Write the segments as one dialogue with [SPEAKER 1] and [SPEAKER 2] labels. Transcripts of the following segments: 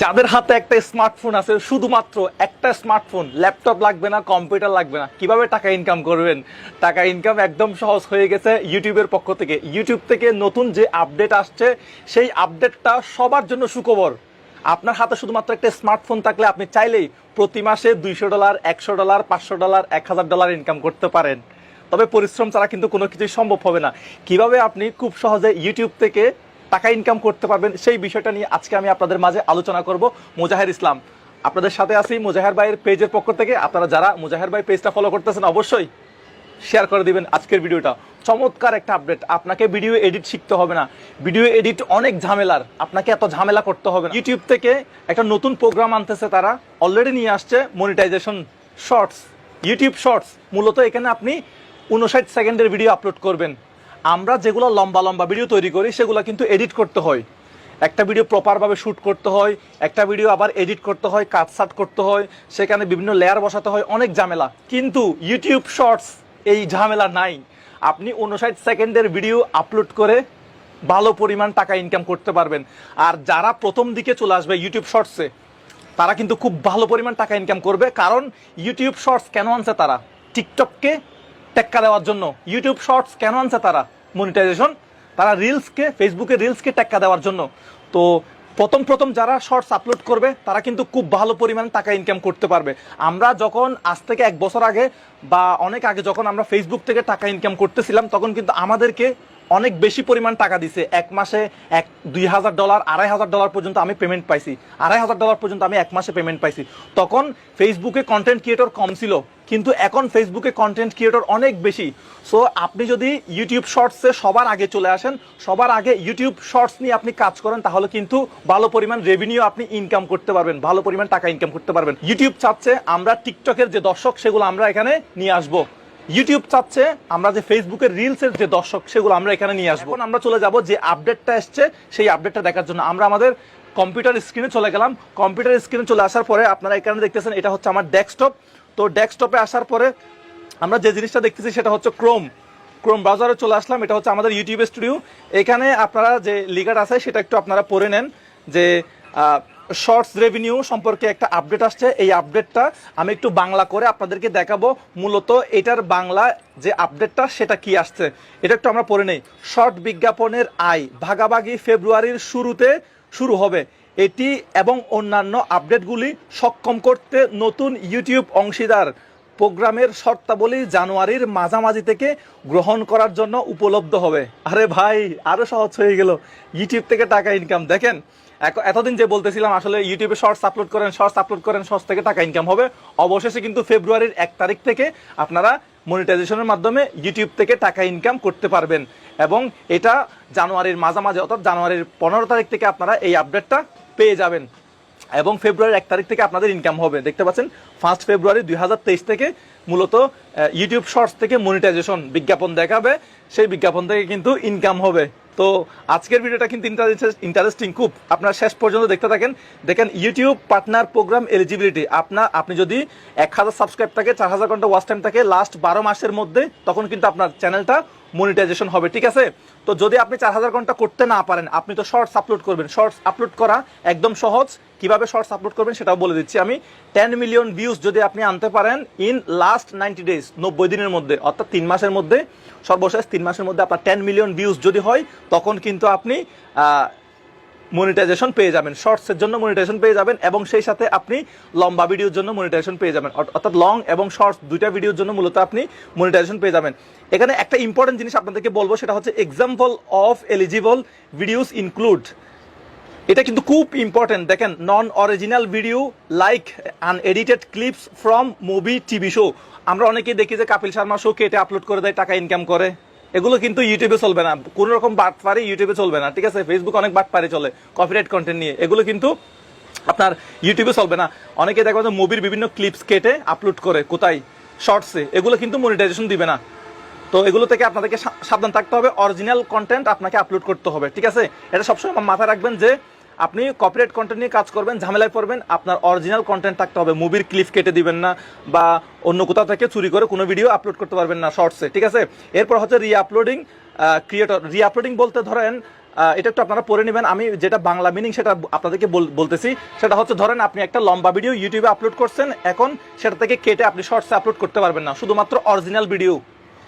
[SPEAKER 1] যাদের হাতে একটা স্মার্টফোন আছে, শুধুমাত্র একটা স্মার্টফোন ল্যাপটপ লাগবে না কম্পিউটার লাগবে না, কীভাবে টাকা ইনকাম করবেন? টাকা ইনকাম একদম সহজ হয়ে গেছে ইউটিউবের পক্ষ থেকে। ইউটিউব থেকে নতুন যে আপডেট আসছে, সেই আপডেটটা সবার জন্য সুখবর। আপনার হাতে শুধুমাত্র একটা স্মার্টফোন থাকলে আপনি চাইলেই প্রতি মাসে দুইশো ডলার একশো ডলার পাঁচশো ডলার এক হাজার ডলার ইনকাম করতে পারেন। তবে পরিশ্রম ছাড়া কিন্তু কোনো কিছুই সম্ভব হবে না। কীভাবে আপনি খুব সহজে ইউটিউব থেকে টাকা ইনকাম করতে পারবেন, সেই বিষয়টা নিয়ে আজকে আমি আপনাদের মাঝে আলোচনা করব মুজাহের ইসলাম। আপনাদের সাথে আছি মুজাহের ভাইয়ের পেজের পক্ষ থেকে। আপনারা যারা মুজাহের ভাই পেজটা ফলো করতেছেন, অবশ্যই শেয়ার করে দিবেন আজকের ভিডিওটা। চমৎকার একটা আপডেট আপনাকে ভিডিও এডিট শিখতে হবে না। ভিডিও এডিট অনেক ঝামেলার। আপনাকে এত ঝামেলা করতে হবে না। ইউটিউব থেকে একটা নতুন প্রোগ্রাম আনতেছে তারা। অলরেডি নিয়ে আসছে মনিটাইজেশন শর্টস ইউটিউব শর্টস মূলত এখানে আপনি উনষাট সেকেন্ডের ভিডিও আপলোড করবেন। আমরা যেগুলো লম্বা লম্বা ভিডিও তৈরি করি, সেগুলো কিন্তু এডিট করতে হয়। একটা ভিডিও প্রপারভাবে শ্যুট করতে হয়, একটা ভিডিও আবার এডিট করতে হয় কাটসাট করতে হয়, সেখানে বিভিন্ন লেয়ার বসাতে হয়, অনেক ঝামেলা। কিন্তু ইউটিউব শর্টস এই ঝামেলা নাই। আপনি উনষাট সেকেন্ডের ভিডিও আপলোড করে ভালো পরিমাণ টাকা ইনকাম করতে পারবেন। আর যারা প্রথম দিকে চলে আসবে ইউটিউব শর্টসে তারা কিন্তু খুব ভালো পরিমাণ টাকা ইনকাম করবে। কারণ ইউটিউব শর্টস কেন আনছে তারা? টিকটককে টেক্কা দেওয়ার জন্য। ইউটিউব শর্টস কেন আনছে তারা? মনিটাইজেশন তারা রিলসকে ফেসবুকে রিলসকে টেক্কা দেওয়ার জন্য। তো প্রথম প্রথম যারা শর্টস আপলোড করবে, তারা কিন্তু খুব ভালো পরিমাণ টাকা ইনকাম করতে পারবে। আমরা যখন আজ থেকে এক বছর আগে বা অনেক আগে যখন আমরা ফেসবুক থেকে টাকা ইনকাম করতেছিলাম, তখন কিন্তু আমাদেরকে অনেক বেশি পরিমাণ টাকা দিছে। এক মাসে এক দুই হাজার ডলার, আড়াই হাজার ডলার পর্যন্ত আমি পেমেন্ট পাইছি। আড়াই হাজার ডলার পর্যন্ত আমি এক মাসে পেমেন্ট পাইছি। তখন ফেসবুকে কন্টেন্ট ক্রিয়েটর কম ছিল, কিন্তু এখন ফেসবুকে কন্টেন্ট ক্রিয়েটর অনেক বেশি। সো আপনি যদি ইউটিউব শর্টসে সবার আগে চলে আসেন, সবার আগে ইউটিউব শর্টস নিয়ে আপনি কাজ করেন, তাহলে কিন্তু ভালো পরিমাণ রেভিনিউ আপনি ইনকাম করতে পারবেন, ভালো পরিমাণ টাকা ইনকাম করতে পারবেন। ইউটিউব চাচ্ছে আমরা টিকটকের যে দর্শক, সেগুলো আমরা এখানে নিয়ে আসব। ইউটিউব চাচ্ছে আমরা যে ফেসবুকের রিলসের যে দর্শক, সেগুলো আমরা এখানে নিয়ে আসব। আমরা চলে যাব যে আপডেটটা এসছে, সেই আপডেটটা দেখার জন্য। আমরা আমাদের কম্পিউটার স্ক্রিনে চলে গেলাম। কম্পিউটার স্ক্রিনে চলে আসার পরে আপনারা এখানে দেখতেছেন, এটা হচ্ছে আমার ডেস্কটপ তো ডেস্কটপে আসার পরে আমরা যে জিনিসটা দেখতেছি, সেটা হচ্ছে ক্রোম ক্রোম ব্রাউজারে চলে আসলাম, এটা হচ্ছে আমাদের ইউটিউব স্টুডিও এখানে আপনারা যে লিগার আছে, সেটা একটু আপনারা পড়ে নেন যে শর্টস রেভিনিউ সম্পর্কে একটা আপডেট আসছে। এই আপডেটটা আমি একটু বাংলা করে আপনাদেরকে দেখাবো। মূলত এটার বাংলা যে আপডেটটা সেটা কি আসছে? এটা একটু আমরা পড়ে নেই। শর্ট বিজ্ঞাপনের আয় ভাগাভাগি ফেব্রুয়ারির শুরুতে শুরু হবে। এটি এবং অন্যান্য আপডেটগুলি সক্ষম করতে নতুন ইউটিউব অংশীদার প্রোগ্রামের শর্তাবলী জানুয়ারির মাঝামাঝি থেকে গ্রহণ করার জন্য উপলব্ধ হবে। আরে ভাই, আরও সহজ হয়ে গেল। ইউটিউব থেকে টাকা ইনকাম দেখেন এতদিন যে বলতেছিলাম, আসলে ইউটিউবে শর্টস আপলোড করেন শর্টস আপলোড করেন শর্টস থেকে টাকা ইনকাম হবে। অবশেষে কিন্তু ফেব্রুয়ারির এক তারিখ থেকে আপনারা মনিটাইজেশনের মাধ্যমে ইউটিউব থেকে টাকা ইনকাম করতে পারবেন। এবং এটা জানুয়ারির মাঝামাঝি, অর্থাৎ জানুয়ারির পনেরো তারিখ থেকে আপনারা এই আপডেটটা পেয়ে যাবেন। এবং ফেব্রুয়ারির এক তারিখ থেকে আপনাদের ইনকাম হবে। দেখতে পাচ্ছেন ফার্স্ট ফেব্রুয়ারি দুই হাজার তেইশ থেকে মূলত ইউটিউব শর্টস থেকে মনিটাইজেশন বিজ্ঞাপন দেখাবে। সেই বিজ্ঞাপন থেকে কিন্তু ইনকাম হবে। তো আজকের ভিডিওটা কিন্তু ইন্টারেস্টিং খুব, আপনার শেষ পর্যন্ত দেখতে থাকেন। দেখেন ইউটিউব পার্টনার প্রোগ্রাম এলিজিবিলিটি আপনার, আপনি যদি এক হাজার সাবস্ক্রাইব থাকে, চার হাজার ঘণ্টা ওয়াচ টাইম থাকে লাস্ট বারো মাসের মধ্যে, তখন কিন্তু আপনার চ্যানেলটা মনিটাইজেশন হবে, ঠিক আছে? তো যদি আপনি চার হাজার ঘণ্টা করতে না পারেন, আপনি তো শর্টস আপলোড করবেন। শর্টস আপলোড করা একদম সহজ। কীভাবে শর্টস আপলোড করবেন সেটাও বলে দিচ্ছি আমি। টেন মিলিয়ন ভিউজ যদি আপনি আনতে পারেন ইন লাস্ট নাইনটি ডেজ নব্বই দিনের মধ্যে, অর্থাৎ তিন মাসের মধ্যে, সর্বশেষ তিন মাসের মধ্যে আপনার টেন মিলিয়ন ভিউজ যদি হয়, তখন কিন্তু আপনি মনিটাইজেশন পেয়ে যাবেন শর্টসের জন্য মনিটাইজেশন পেয়ে যাবেন এবং সেই সাথে আপনি লম্বা ভিডিওর জন্য মনিটাইজেশন পেয়ে যাবেন। অর্থাৎ লং এবং শর্টস দুইটা ভিডিওর জন্য মূলত আপনি মনিটাইজেশন পেয়ে যাবেন। এখানে একটা ইম্পর্টেন্ট জিনিস আপনাদেরকে বলব, সেটা হচ্ছে example of eligible videos include এটা কিন্তু খুব ইম্পর্টেন্ট দেখেন non original video like unedited clips from movie TV show আমরা অনেকেই দেখি যে কাপিল শর্মা শো কেটে আপলোড করে দেয়, টাকা ইনকাম করে। এগুলো কিন্তু ইউটিউবে চলবে না। কোন রকম বাট পারে ইউটিউবে চলবে না, ঠিক আছে? ফেসবুক অনেক বাট পারে চলে কপিরাইট কন্টেন্ট নিয়ে। এগুলো কিন্তু আপনার ইউটিউবে চলবে না। অনেকে দেখো যে মুভির বিভিন্ন ক্লিপস কেটে আপলোড করে, কোথায়? শর্টসে এগুলো কিন্তু মনিটাইজেশন দিবে না। তো এগুলো থেকে আপনাদেরকে সাবধান থাকতে হবে। অরিজিনাল কন্টেন্ট আপনাকে আপলোড করতে হবে, ঠিক আছে? এটা সবসময় মাথায় রাখবেন যে আপনি কপিরাইট কন্টেন্ট নিয়ে কাজ করবেন, ঝামেলায় পড়বেন, আপনার অরিজিনাল কন্টেন্ট থাকতে হবে মুভির ক্লিপ কেটে দিবেন না বা অন্য কোথাও থেকে চুরি করে কোনো ভিডিও আপলোড করতে পারবেন না শর্টসে ঠিক আছে? এরপর হচ্ছে রি আপলোডিং ক্রিয়েটর রি আপলোডিং বলতে ধরেন এটা একটু আপনারা পড়ে নেবেন। আমি যেটা বাংলা মিনিং সেটা আপনাদেরকে বলতেছি, সেটা হচ্ছে ধরেন আপনি একটা লম্বা ভিডিও ইউটিউবে আপলোড করছেন, এখন সেটা থেকে কেটে আপনি শর্টসে আপলোড করতে পারবেন না, শুধুমাত্র অরিজিনাল ভিডিও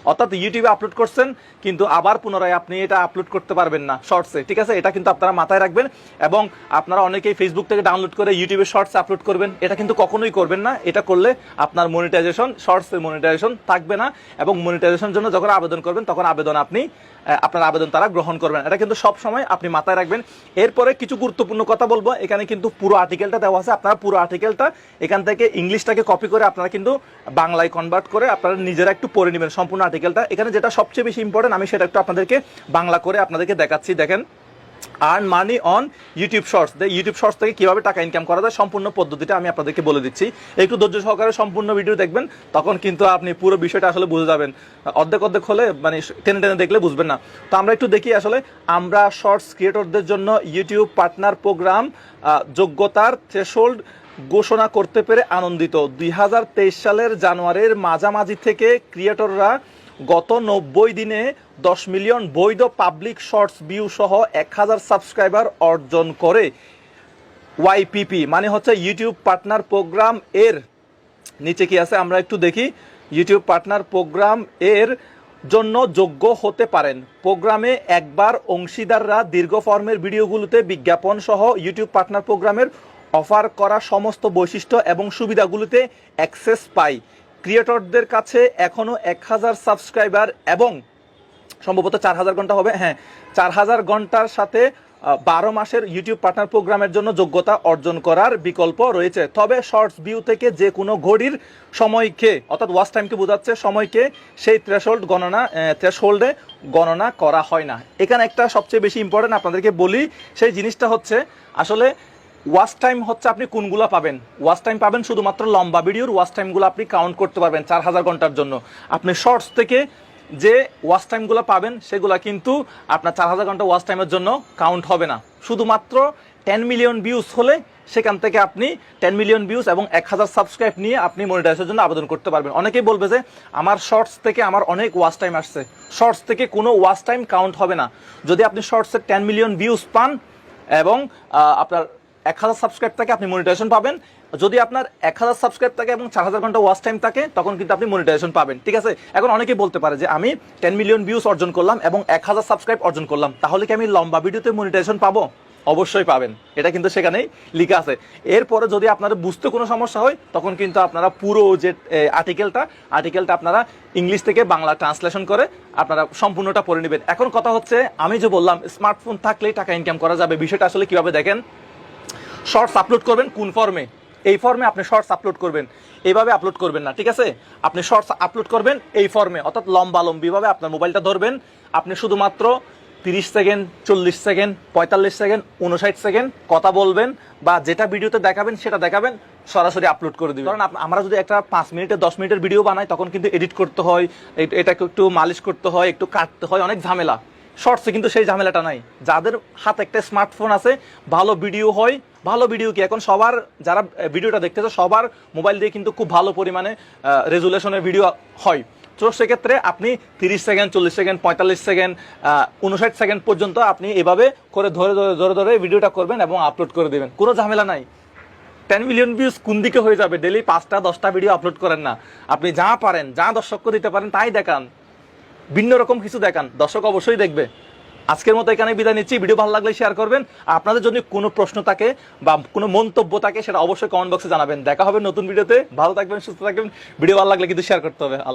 [SPEAKER 1] অর্থাৎ ইউটিউবে আপলোড করছেন, কিন্তু আবার পুনরায় আপনি এটা আপলোড করতে পারবেন না শর্টসে ঠিক আছে? এটা কিন্তু আপনারা মাথায় রাখবেন এবং আপনারা অনেকেই ফেসবুক থেকে ডাউনলোড করে ইউটিউবে শর্টস আপলোড করবেন। এটা কিন্তু কখনোই করবেন না, এটা করলে আপনার মনিটাইজেশন শর্টসের মনিটাইজেশন থাকবে না এবং মনিটাইজেশন জন্য যখন আবেদন করবেন, তখন আবেদন আপনি আপনার আবেদন তারা গ্রহণ করবেন। এটা কিন্তু সব সময় আপনি মাথায় রাখবেন। এরপরে কিছু গুরুত্বপূর্ণ কথা বলব। এখানে কিন্তু পুরো আর্টিকেলটা দেওয়া আছে। আপনারা পুরো আর্টিকেলটা এখান থেকে ইংলিশটাকে কপি করে আপনারা কিন্তু বাংলায় কনভার্ট করে আপনারা নিজেরা একটু পড়ে নেবেন। সম্পূর্ণ আর্টিকেলটা এখানে যেটা সবচেয়ে বেশি ইম্পর্টেন্ট আমি সেটা একটু আপনাদেরকে বাংলা করে আপনাদেরকে দেখাচ্ছি। দেখেন earn money on YouTube shorts YouTube shorts থেকে কীভাবে টাকা ইনকাম করা যায় সম্পূর্ণ পদ্ধতিটা আমি আপনাদেরকে বলে দিচ্ছি। একটু ধৈর্য সহকারে সম্পূর্ণ ভিডিও দেখবেন, তখন কিন্তু আপনি পুরো বিষয়টা আসলে বুঝে যাবেন। অর্ধেক অর্ধেক হলে মানে টেনে টেনে দেখলে বুঝবেন না। তো আমরা একটু দেখি আসলে, আমরা শর্টস ক্রিয়েটরদের জন্য ইউটিউব পার্টনার প্রোগ্রাম যোগ্যতার থ্রেশোল্ড ঘোষণা করতে পেরে আনন্দিত। দুই হাজার তেইশ সালের জানুয়ারির মাঝামাঝি থেকে ক্রিয়েটররা গত নব্বই দিনে দশ মিলিয়ন বৈধ পাবলিক শর্টস ভিউ সহ এক হাজার সাবস্ক্রাইবার অর্জন করে ওয়াইপিপি মানে হচ্ছে ইউটিউব পার্টনার প্রোগ্রাম এর নিচে কি আছে? আমরা একটু দেখি। ইউটিউব পার্টনার প্রোগ্রাম এর জন্য যোগ্য হতে পারেন। প্রোগ্রামে একবার অংশীদাররা দীর্ঘ ফর্মের ভিডিওগুলোতে বিজ্ঞাপন সহ ইউটিউব পার্টনার প্রোগ্রামের অফার করা সমস্ত বৈশিষ্ট্য এবং সুবিধাগুলোতে অ্যাক্সেস পায়। ক্রিয়েটরদের কাছে এখনও এক হাজার সাবস্ক্রাইবার এবং সম্ভবত চার হাজার ঘণ্টা হবে হ্যাঁ চার হাজার ঘণ্টার সাথে বারো মাসের ইউটিউব পার্টনার প্রোগ্রামের জন্য যোগ্যতা অর্জন করার বিকল্প রয়েছে। তবে শর্টস ভিউ থেকে যে কোনো ঘড়ির সময়কে, অর্থাৎ ওয়াচ টাইমকে বোঝাচ্ছে, সময়কে সেই থ্রেশহোল্ড গণনা থ্রেশহোল্ডে গণনা করা হয় না। এখানে একটা সবচেয়ে বেশি ইম্পর্টেন্ট আপনাদেরকে বলি, সেই জিনিসটা হচ্ছে, আসলে ওয়াচ টাইম হচ্ছে আপনি কোনগুলো পাবেন? ওয়াচ টাইম পাবেন শুধুমাত্র লম্বা ভিডিওর ওয়াচ টাইমগুলো আপনি কাউন্ট করতে পারবেন চার হাজার ঘণ্টার জন্য। আপনি শর্টস থেকে যে ওয়াচ টাইমগুলো পাবেন, সেগুলো কিন্তু আপনার চার হাজার ঘণ্টা ওয়াচ টাইমের জন্য কাউন্ট হবে না। শুধুমাত্র টেন মিলিয়ন ভিউজ হলে সেখান থেকে আপনি টেন মিলিয়ন ভিউজ এবং এক হাজার সাবস্ক্রাইব নিয়ে আপনি মনিটাইজের জন্য আবেদন করতে পারবেন। অনেকেই বলবে যে, আমার শর্টস থেকে আমার অনেক ওয়াচ টাইম আসছে। শর্টস থেকে কোনো ওয়াচ টাইম কাউন্ট হবে না। যদি আপনি শর্টসের টেন মিলিয়ন ভিউজ পান এবং আপনার এক হাজার সাবস্ক্রাইব থাকে, আপনি মনিটাইজেশন পাবেন। যদি আপনার এক হাজার সাবস্ক্রাইব থাকে এবং চার হাজার ঘণ্টা ওয়াচ টাইম থাকে, তখন কিন্তু আপনি মনিটাইজেশন পাবেন, ঠিক আছে? এখন অনেকেই বলতে পারে যে, আমি টেন মিলিয়ন ভিউজ অর্জন করলাম এবং এক হাজার সাবস্ক্রাইব অর্জন করলাম, তাহলে কি আমি লম্বা ভিডিওতে মনিটাইজেশন পাবো? অবশ্যই পাবেন, এটা কিন্তু সেখানেই লেখা আছে। এরপরে যদি আপনাদের বুঝতে কোনো সমস্যা হয়, তখন কিন্তু আপনারা পুরো যে আর্টিকেলটা আর্টিকেলটা আপনারা ইংলিশ থেকে বাংলা ট্রান্সলেশন করে আপনারা সম্পূর্ণটা পড়ে নেবেন। এখন কথা হচ্ছে, আমি যে বললাম স্মার্টফোন থাকলেই টাকা ইনকাম করা যাবে। বিষয়টা আসলে কীভাবে দেখেন? শর্টস আপলোড করবেন কোন ফর্মে এই ফর্মে আপনি শর্টস আপলোড করবেন। এইভাবে আপলোড করবেন না, ঠিক আছে? আপনি শর্টস আপলোড করবেন এই ফর্মে অর্থাৎ লম্বা লম্বিভাবে আপনার মোবাইলটা ধরবেন। আপনি শুধুমাত্র তিরিশ সেকেন্ড, চল্লিশ সেকেন্ড, পঁয়তাল্লিশ সেকেন্ড উনষাট সেকেন্ড কথা বলবেন বা যেটা ভিডিওতে দেখাবেন সেটা দেখাবেন, সরাসরি আপলোড করে দিবেন। কারণ আমরা যদি একটা পাঁচ মিনিটের দশ মিনিটের ভিডিও বানাই, তখন কিন্তু এডিট করতে হয়, এ- এটাকে একটু মালিশ করতে হয়, একটু কাটতে হয়, অনেক ঝামেলা। শর্টসে কিন্তু সেই ঝামেলাটা নাই। যাদের হাতে একটা স্মার্টফোন আছে, ভালো ভিডিও হয়, ভালো ভিডিও কি? এখন সবার যারা ভিডিওটা দেখতেছে, সবার মোবাইল দিয়ে কিন্তু খুব ভালো পরিমাণে রেজুলেশনের ভিডিও হয়। তো সেক্ষেত্রে আপনি তিরিশ সেকেন্ড, চল্লিশ সেকেন্ড, পঁয়তাল্লিশ সেকেন্ড উনষাট সেকেন্ড পর্যন্ত আপনি এভাবে করে ধরে ধরে ধরে ধরে ভিডিওটা করবেন এবং আপলোড করে দেবেন। কোনো ঝামেলা নাই। টেন মিলিয়ন ভিউজ কোন দিকে হয়ে যাবে? ডেলি পাঁচটা, দশটা ভিডিও আপলোড করেন না। আপনি যা পারেন, যা দর্শককে দিতে পারেন, তাই দেখান। ভিন্ন রকম কিছু দেখান। দর্শক অবশ্যই দেখবে। আজকের মতো এখানে বিদায় নিচ্ছি। ভিডিও ভালো লাগলে শেয়ার করবেন। আপনাদের যদি কোনো প্রশ্ন থাকে বা কোনো মন্তব্য থাকে, সেটা অবশ্যই কমেন্ট বক্সে জানাবেন। দেখা হবে নতুন ভিডিওতে। ভালো থাকবেন, সুস্থ থাকবেন। ভিডিও ভালো লাগলে কিন্তু শেয়ার করতে হবে। আল্লাহ